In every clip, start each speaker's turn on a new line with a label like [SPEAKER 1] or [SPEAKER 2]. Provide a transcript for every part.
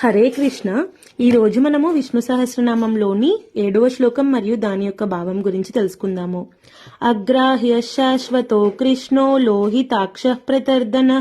[SPEAKER 1] హరే కృష్ణ. ఈరోజు మనము విష్ణు సహస్రనామంలోని ఏడవ శ్లోకం మరియు దాని యొక్క భావం గురించి తెలుసుకుందాము. అగ్రాహ్య శాశ్వతో కృష్ణో లోహితాక్ష ప్రతర్దన.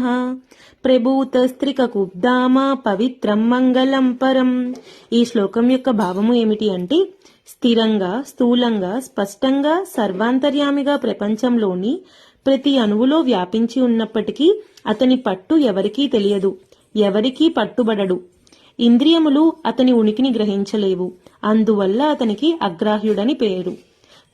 [SPEAKER 1] ప్రభూత స్త్రికకుబ్దామ పవిత్రం మంగళం పరం. ఈ శ్లోకం యొక్క భావము ఏమిటి అంటే స్థిరంగా స్థూలంగా స్పష్టంగా సర్వాంతర్యామిగా ప్రపంచంలోని ప్రతి అణువులో వ్యాపించి ఉన్నప్పటికీ అతని పట్టు ఎవరికీ తెలియదు. ఎవరికీ పట్టుబడడు. ఇంద్రియములు అతని ఉనికిని గ్రహించలేవు. అందువల్ల అతనికి అగ్రాహ్యుడని పేరు.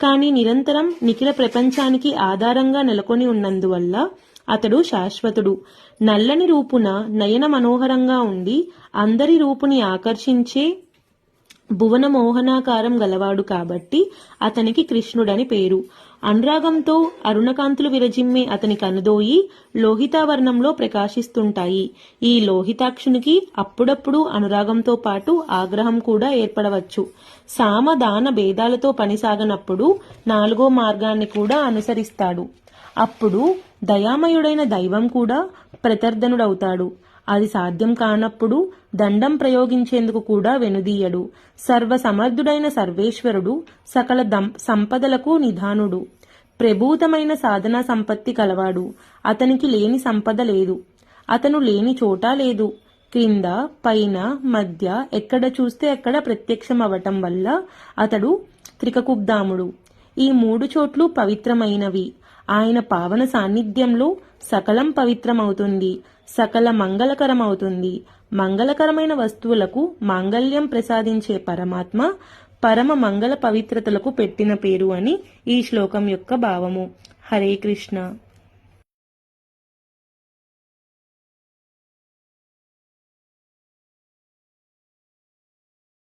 [SPEAKER 1] కానీ నిరంతరం నిఖిల ప్రపంచానికి ఆధారంగా నెలకొని ఉన్నందువల్ల అతడు శాశ్వతుడు. నల్లని రూపున నయన మనోహరంగా ఉండి అందరి రూపుని ఆకర్షించే భువన మోహనాకారం గలవాడు కాబట్టి అతనికి కృష్ణుడని పేరు. అనురాగంతో అరుణకాంతులు విరజిమ్మే అతని కనుదోయి లోహితావర్ణంలో ప్రకాశిస్తుంటాయి. ఈ లోహితాక్షునికి అప్పుడప్పుడు అనురాగంతో పాటు ఆగ్రహం కూడా ఏర్పడవచ్చు. సామ దాన భేదాలతో పనిసాగనప్పుడు నాలుగో మార్గాన్ని కూడా అనుసరిస్తాడు. అప్పుడు దయామయుడైన దైవం కూడా ప్రతర్ధనుడవుతాడు. అది సాధ్యం కానప్పుడు దండం ప్రయోగించేందుకు కూడా వెనుదీయడు. సర్వసమర్థుడైన సర్వేశ్వరుడు సకల దం సంపదలకు నిధానుడు. ప్రభూతమైన సాధనా సంపత్తి కలవాడు. అతనికి లేని సంపద లేదు. అతను లేని చోట లేదు. క్రింద పైన మధ్య ఎక్కడ చూస్తే అక్కడ ప్రత్యక్షం అవటం వల్ల అతడు త్రికకుబ్దాముడు ఈ మూడు చోట్లు పవిత్రమైనవి. ఆయన పావన సాన్నిధ్యంలో సకలం పవిత్రమవుతుంది సకల మంగళకరమవుతుంది. మంగళకరమైన వస్తువులకు మాంగళ్యం ప్రసాదించే పరమాత్మ పరమ మంగళ పవిత్రతలకు పెట్టిన పేరు అని ఈ శ్లోకం యొక్క భావము. హరే కృష్ణ.